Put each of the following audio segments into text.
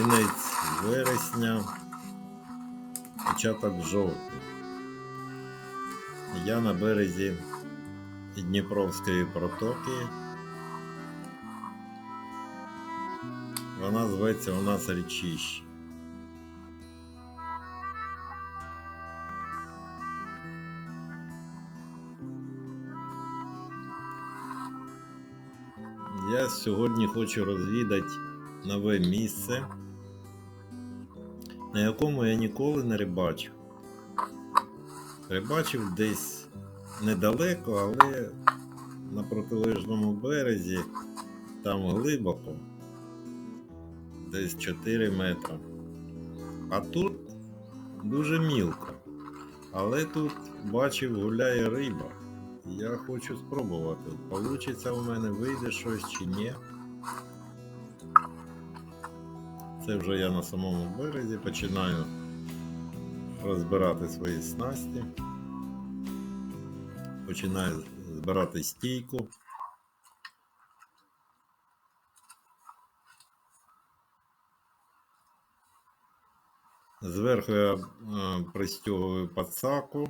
Кінець вересня, початок жовтня. Я на березі Дніпровської протоки. Вона зветься у нас Річіщ. Я сьогодні хочу розвідати нове місце, на якому я ніколи не рибачив. Рибачив десь недалеко, але на протилежному березі, там глибоко, десь 4 метри. А тут дуже мілко. Але тут бачив гуляє риба. Я хочу спробувати, получиться у мене, вийде щось чи ні. Це вже я на самому березі починаю розбирати свої снасті. Починаю збирати стійку. Зверху я е, пристягую подсаку.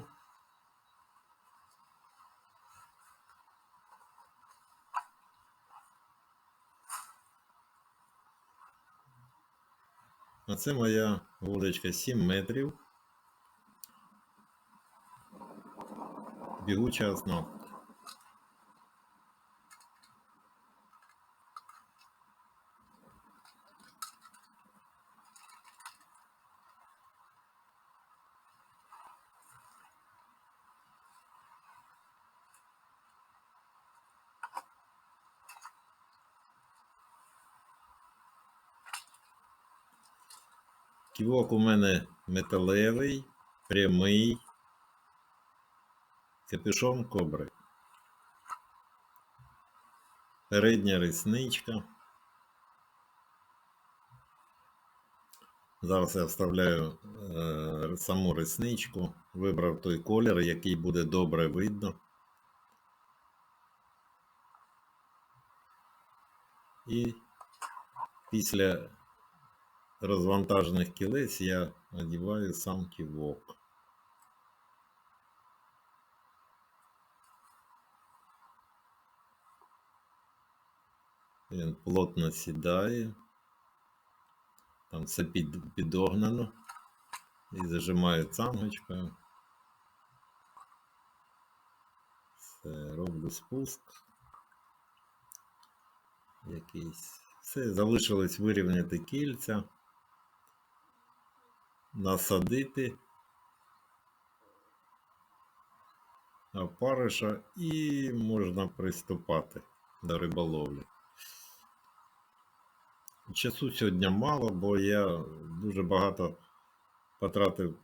А це моя вудочка 7 метрів. Бігуча оснастка. Ківок у мене металевий, прямий, капюшон кобри. Передня ресничка. Зараз я вставляю е, саму ресничку, вибрав той колір, який буде добре видно. І після розвантажених кілець я одіваю сам ківок. Він плотно сідає. Там все під, підогнано. І зажимаю цангочкою. Все, роблю спуск. Якийсь. Все, залишилось вирівняти кільця насадити опариша і можна приступати до риболовлі. Часу сьогодні мало, бо я дуже багато потратив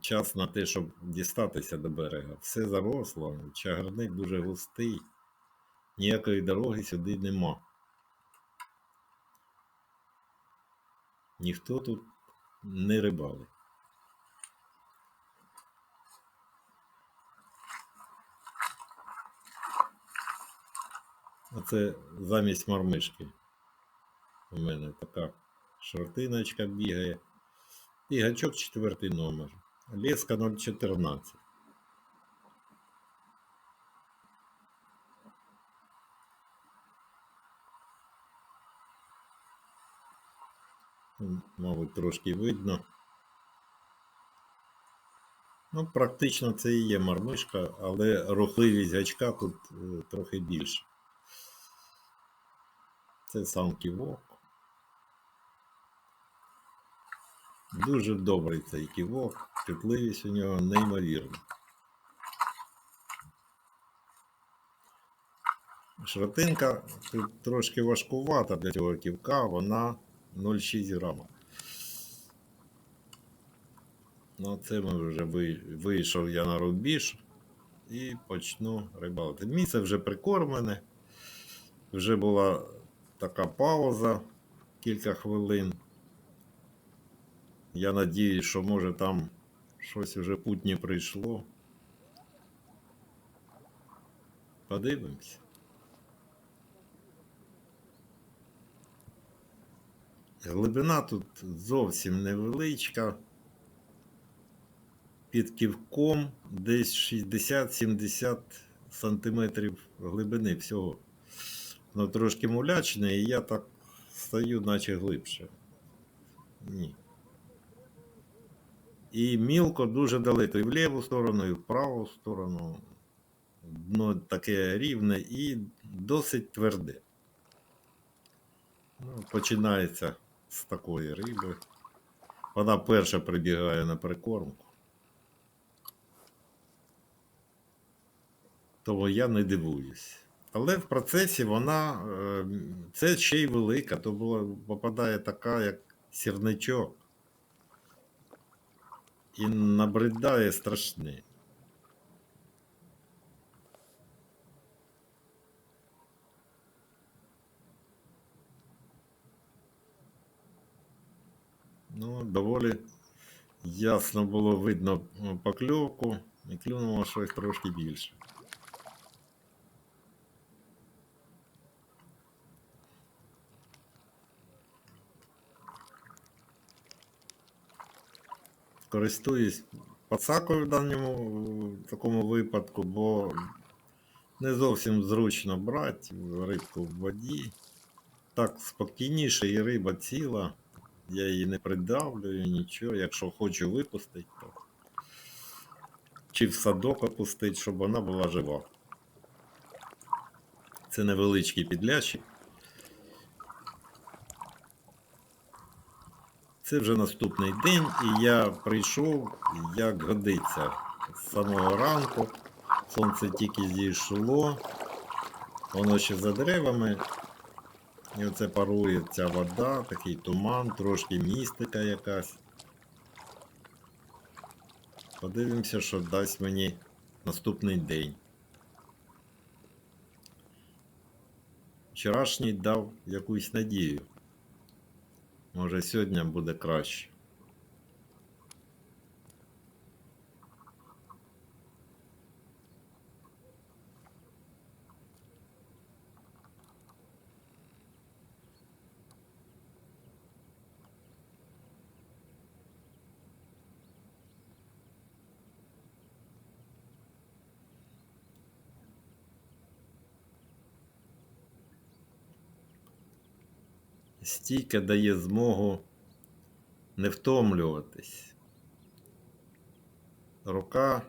час на те, щоб дістатися до берега. Все заросло, чагарник дуже густий, ніякої дороги сюди нема. Ніхто тут не рибали. Оце замість мармишки. У мене така шортиночка бігає. І гачок четвертий номер. Леска 014. Мабуть, трошки видно. Ну, практично це і є мармишка, але рухливість гачка тут е, трохи більше. Це сам ківок. Дуже добрий цей ківок, чутливість у нього неймовірна. Шротинка тут трошки важкувата для цього ківка, вона 0,6 грама. Ну, це ми вже вийшов я на рубіж і почну рибалити. Місце вже прикормлене. Вже була така пауза кілька хвилин. Я надіюсь, що може там щось вже путнє прийшло. Подивимось. Глибина тут зовсім невеличка. Під ківком десь 60-70 сантиметрів глибини всього. Ну, трошки мулячне, і я так стою, наче глибше. Ні. І мілко дуже далеко. І в ліву сторону, і в праву сторону. Дно таке рівне і досить тверде. Ну, починається з такої риби. Вона перша прибігає на прикормку. Тому я не дивуюсь. Але в процесі вона е, це ще й велика, то була, попадає така, як сірничок. І набридає страшне. Ну, доволі ясно було видно покльовку і клюнуло щось трошки більше. Користуюсь пацакою в даному такому випадку, бо не зовсім зручно брати рибку в воді. Так спокійніше і риба ціла. Я її не придавлюю, нічого. Якщо хочу випустити, то чи в садок опустити, щоб вона була жива. Це невеличкий підлящик. Це вже наступний день, і я прийшов, як годиться, з самого ранку. Сонце тільки зійшло, воно ще за деревами. І оце парує ця вода, такий туман, трошки містика якась. Подивимося, що дасть мені наступний день. Вчорашній дав якусь надію. Може сьогодні буде краще. Стійка дає змогу не втомлюватись. Рука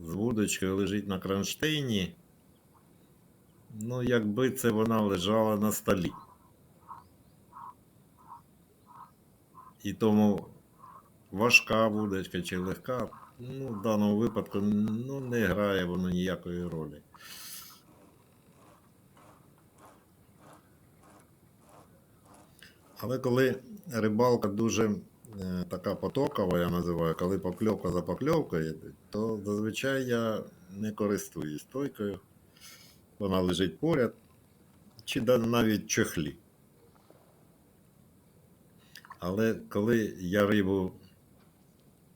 з вудочкою лежить на кронштейні. Ну, якби це вона лежала на столі. І тому важка вудочка чи легка, ну, в даному випадку ну, не грає воно ніякої ролі. Але коли рибалка дуже е, така потокова, я називаю, коли покльовка за покльовкою, то зазвичай я не користуюсь стойкою. Вона лежить поряд, чи навіть в чохлі. Але коли я рибу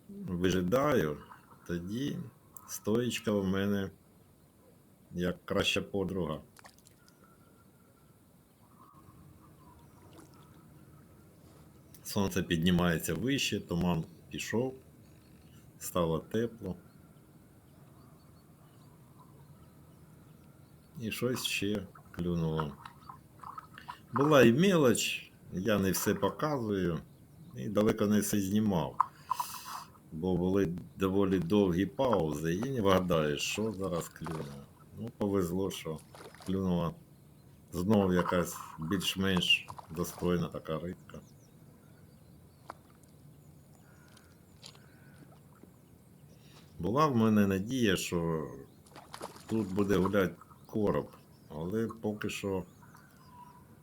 вижидаю, тоді стоїчка у мене як краща подруга. Сонце піднімається вище, туман пішов, стало тепло. І щось ще клюнуло. Була і мелоч, я не все показую і далеко не все знімав. Бо були доволі довгі паузи і не вгадаєш, що зараз клюнуло. Ну, повезло, що клюнула знову якась більш-менш достойна така рибка. Була в мене надія, що тут буде гуляти короб, але поки що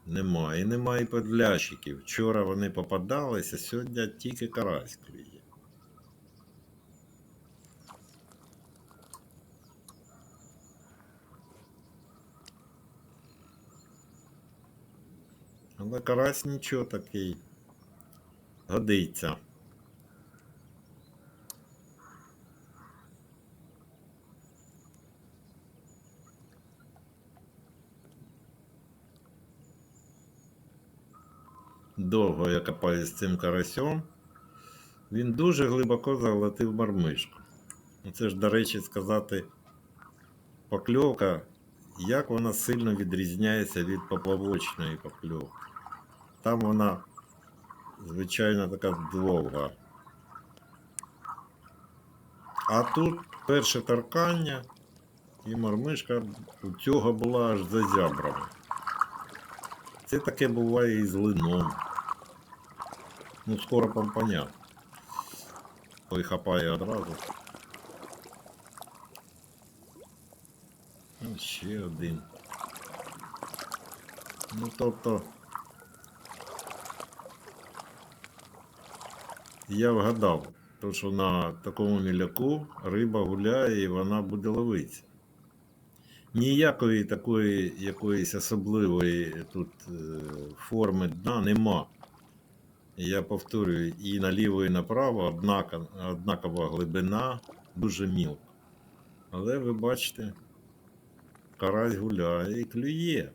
немає. І немає подлящиків. Вчора вони попадалися, сьогодні тільки карась клює. Але карась нічого такий. Годиться. Довго я копаюсь з цим карасьом. Він дуже глибоко заглотив мармишку. Це ж, до речі, сказати, покльовка, як вона сильно відрізняється від поплавочної покльовки. Там вона, звичайно, така довга. А тут перше торкання, і мармишка у цього була аж за зябрами. Це таке буває і з лином. Ну, скоро вам понятно. Той хапає одразу. Ну, ще один. Ну, тобто. Я вгадав, то що на такому міляку риба гуляє і вона буде ловитися. Ніякої такої якоїсь особливої тут е, форми дна нема. Я повторюю, і наліво, і направо однака, однакова глибина, дуже мілка. Але ви бачите, карась гуляє і клює.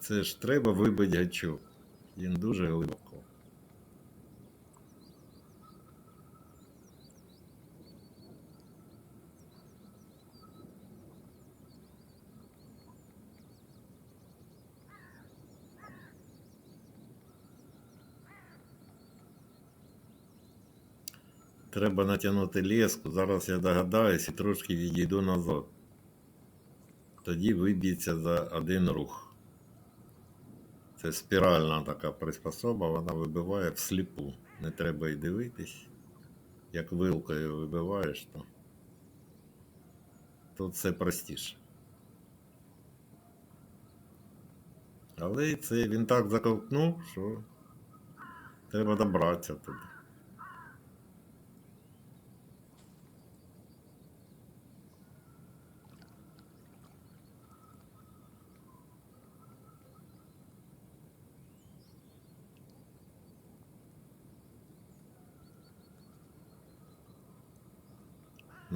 Це ж треба вибити гачок. Він дуже глибоко. Треба натягнути леску. Зараз я догадаюсь і трошки відійду назад. Тоді виб'ється за один рух. Це спіральна така приспособа, вона вибиває всліпу. Не треба й дивитись. Як вилкою вибиваєш, то тут все простіше. Але це він так заковтнув, що треба добратися туди.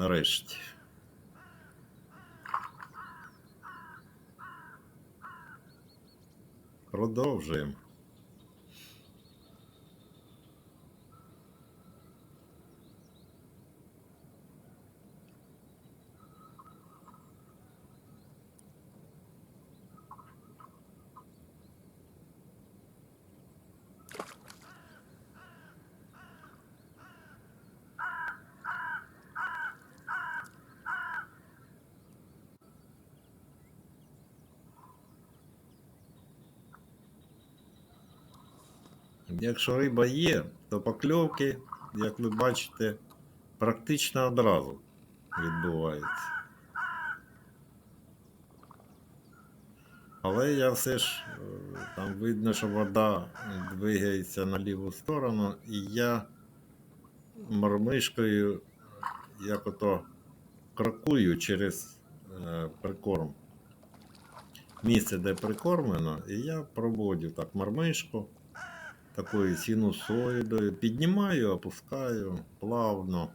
Нарешті. Продовжуємо. Якщо риба є, то покльовки, як ви бачите, практично одразу відбуваються. Але я все ж е, там видно, що вода двигається на ліву сторону, і я мормишкою як ото крокую через е, прикорм. Місце, де прикормлено, і я проводю так мормишку такою синусоїдою, піднімаю, опускаю плавно.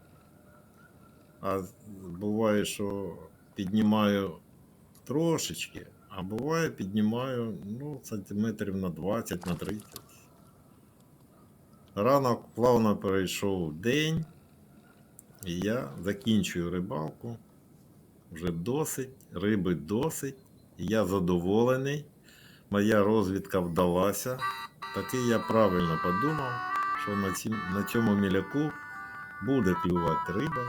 А буває, що піднімаю трошечки, а буває піднімаю ну, сантиметрів на 20, на 30. Ранок плавно перейшов день, і я закінчую рибалку. Вже досить, риби досить, я задоволений. Моя розвідка вдалася. Таки я правильно подумав, що на, ці, на цьому міляку буде клювати риба.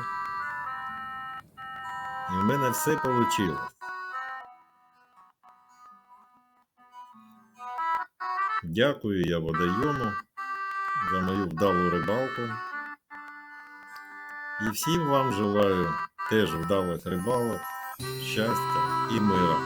І в мене все вийшло. Дякую я водойому за мою вдалу рибалку. І всім вам желаю теж вдалих рибалок, щастя і мира.